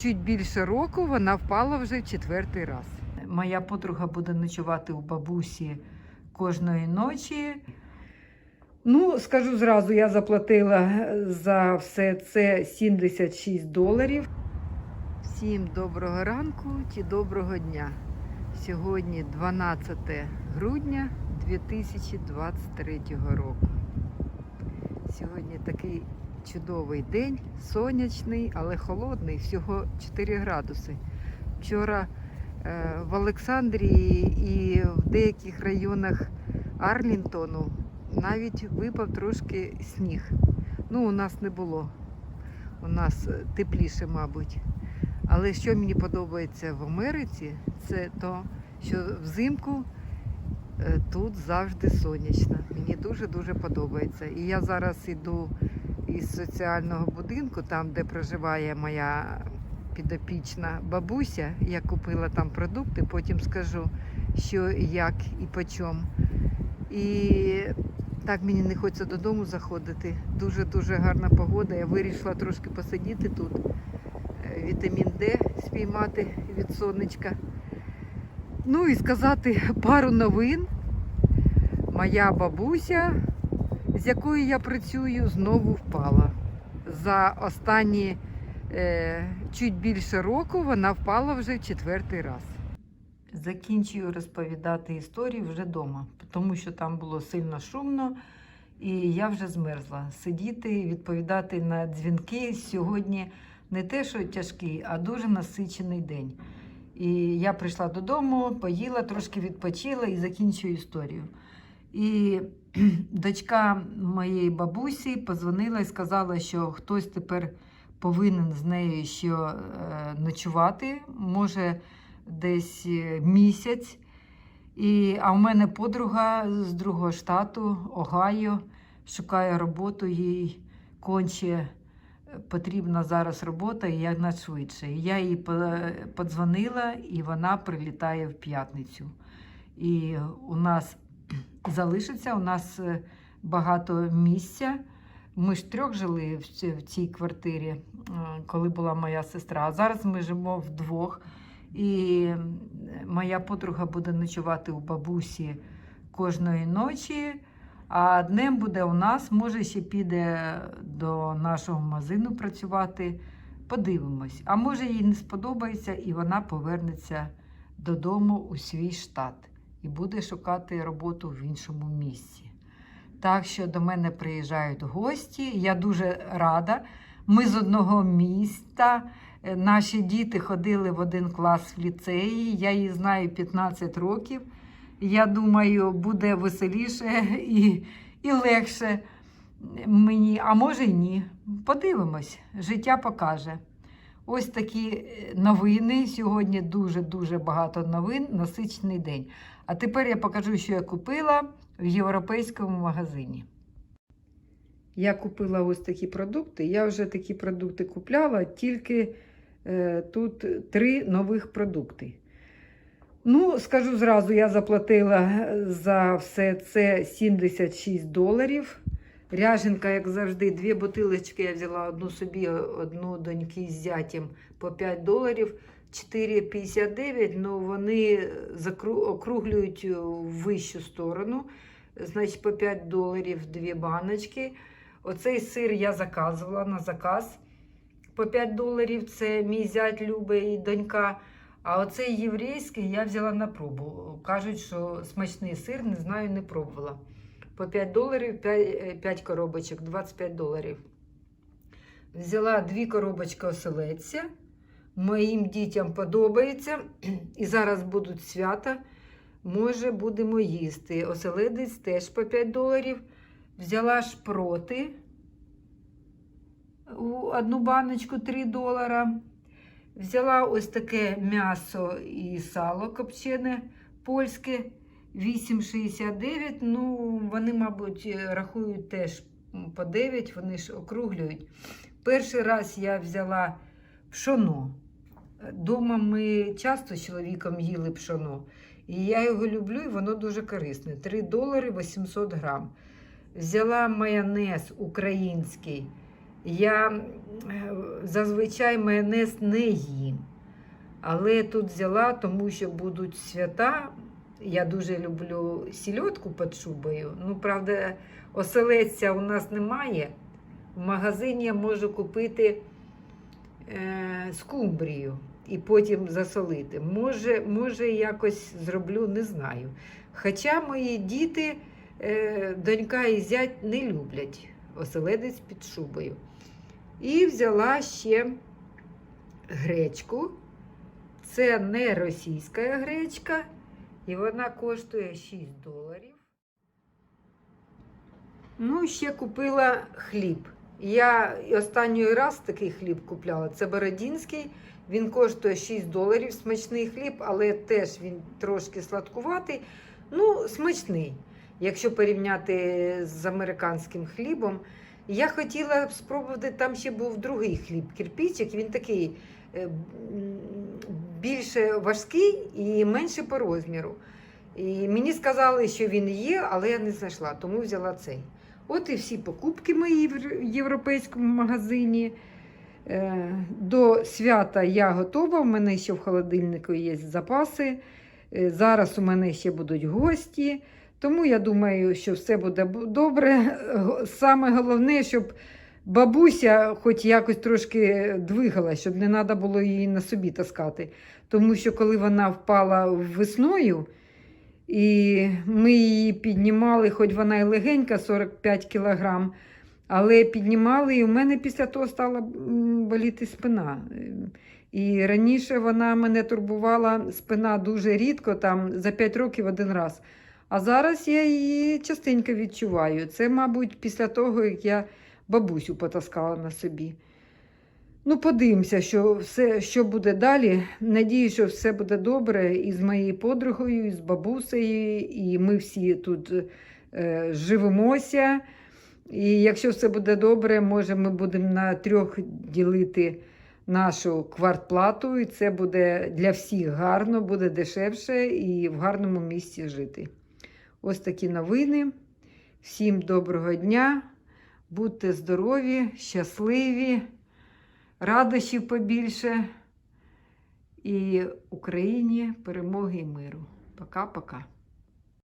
Чуть більше року вона впала вже в четвертий раз. Моя подруга буде ночувати у бабусі кожної ночі. Ну, скажу зразу, я заплатила за все це 76 доларів. Всім доброго ранку чи доброго дня. Сьогодні 12 грудня 2023 року. Сьогодні такий чудовий день, сонячний, але холодний, всього 4 градуси. Вчора е, в Олександрії і в деяких районах Арлінтону навіть випав трошки сніг. Ну, у нас не було. У нас е, тепліше, мабуть. Але що мені подобається в Америці, це то, що взимку е, тут завжди сонячно. Мені дуже-дуже подобається. І я зараз іду із соціального будинку, там, де проживає моя підопічна бабуся. Я купила там продукти, потім скажу, що як і по чому. І так мені не хочеться додому заходити. Дуже-дуже гарна погода. Я вирішила трошки посидіти тут. Е, Вітамін Д спіймати від сонечка. Ну і сказати пару новин. Моя бабуся, з якою я працюю, знову впала. За останні е, чуть більше року вона впала вже в четвертий раз. Закінчую розповідати історію вже вдома, тому що там було сильно шумно, і я вже змерзла. Сидіти, відповідати на дзвінки сьогодні не те, що тяжкий, а дуже насичений день. І я прийшла додому, поїла, трошки відпочила і закінчую історію. І дочка моєї бабусі позвонила і сказала, що хтось тепер повинен з нею ще е, ночувати, може десь е, місяць. І, а в мене подруга з другого штату, Огайо, шукає роботу, їй конче е, потрібна зараз робота і якнайшвидше. Я їй подзвонила, і вона прилітає в п'ятницю. І у нас залишиться, у нас е, багато місця. Ми ж трьох жили в цій квартирі, е, коли була моя сестра. А зараз ми живемо вдвох. І моя подруга буде ночувати у бабусі кожної ночі. А днем буде у нас, може, ще піде до нашого магазину працювати. Подивимось. А може, їй не сподобається, і вона повернеться додому у свій штат і буде шукати роботу в іншому місці. Так що до мене приїжджають гості. Я дуже рада. Ми з одного міста. Е, Наші діти ходили в один клас в ліцеї. Я її знаю 15 років. Я думаю, буде веселіше і, і легше мені, а може й ні. Подивимось, життя покаже. Ось такі е, новини. Сьогодні дуже-дуже багато новин, насичений день. А тепер я покажу, що я купила в європейському магазині. Я купила ось такі продукти. Я вже такі продукти купляла, тільки е, тут три нових продукти. Ну, скажу зразу, я заплатила за все це 76 доларів. Ряженка, як завжди, дві бутилочки я взяла одну собі, одну доньки з зятям по 5 доларів. 4,59, ну вони округлюють в вищу сторону. Значить, по 5 доларів дві баночки. Оцей сир я заказувала на заказ. По 5 доларів це мій зять Люба і донька. А оцей єврейський я взяла на пробу. Кажуть, що смачний сир, не знаю, не пробувала. По 5 доларів 5, 5 коробочок, 25 доларів. Взяла дві коробочки оселедця. Моїм дітям подобається. І зараз будуть свята. Може, будемо їсти. Оселедець теж по 5 доларів. Взяла шпроти одну баночку 3 долара. Взяла ось таке м'ясо і сало копчене польське 8,69. Ну, вони, мабуть, рахують теж по 9, вони ж округлюють. Перший раз я взяла пшоно. Дома ми часто з чоловіком їли пшоно. І я його люблю, і воно дуже корисне. 3 долари 800 грам. Взяла майонез український Я е, зазвичай майонез не їм. Але тут взяла, тому що будуть свята. Я дуже люблю сільотку під шубою. Ну, правда, оселедця у нас немає. В магазині я можу купити е, скумбрію і потім засолити. Може, може, якось зроблю, не знаю. Хоча мої діти, е, донька і зять не люблять оселедець під шубою. І взяла ще гречку. Це не російська гречка, і вона коштує 6 доларів. Ну, ще купила хліб. Я останній раз такий хліб купляла. Це Бородінський. Він коштує 6 доларів. Смачний хліб, але теж він трошки сладкуватий. Ну, смачний, якщо порівняти з американським хлібом. Я хотіла спробувати, там ще був другий хліб, кирпичик. Він такий м, більше важкий і менше по розміру. І мені сказали, що він є, але я не знайшла, тому взяла цей. От і всі покупки мої в європейському магазині. Е, До свята я готова. У мене ще в холодильнику є запаси. Е, Зараз у мене ще будуть гості. Тому я думаю, що все буде добре. Саме головне, щоб бабуся хоч якось трошки двигала, щоб не треба було її на собі таскати. Тому що коли вона впала весною, і ми її піднімали, хоч вона і легенька, 45 кілограм, але піднімали, і у мене після того стала боліти спина. І раніше вона мене турбувала спина дуже рідко, там за 5 років один раз. А зараз я її частенько відчуваю. Це, мабуть, після того, як я бабусю потаскала на собі. Ну, подивимося, що все, що буде далі. Надію, що все буде добре і з моєю подругою, і з бабусею, і ми всі тут е, живемося. І якщо все буде добре, може ми будемо на трьох ділити нашу квартплату, і це буде для всіх гарно, буде дешевше і в гарному місці жити. Ось такі новини. Всім доброго дня, будьте здорові, щасливі, радощів побільше. І Україні перемоги і миру. Пока-пока.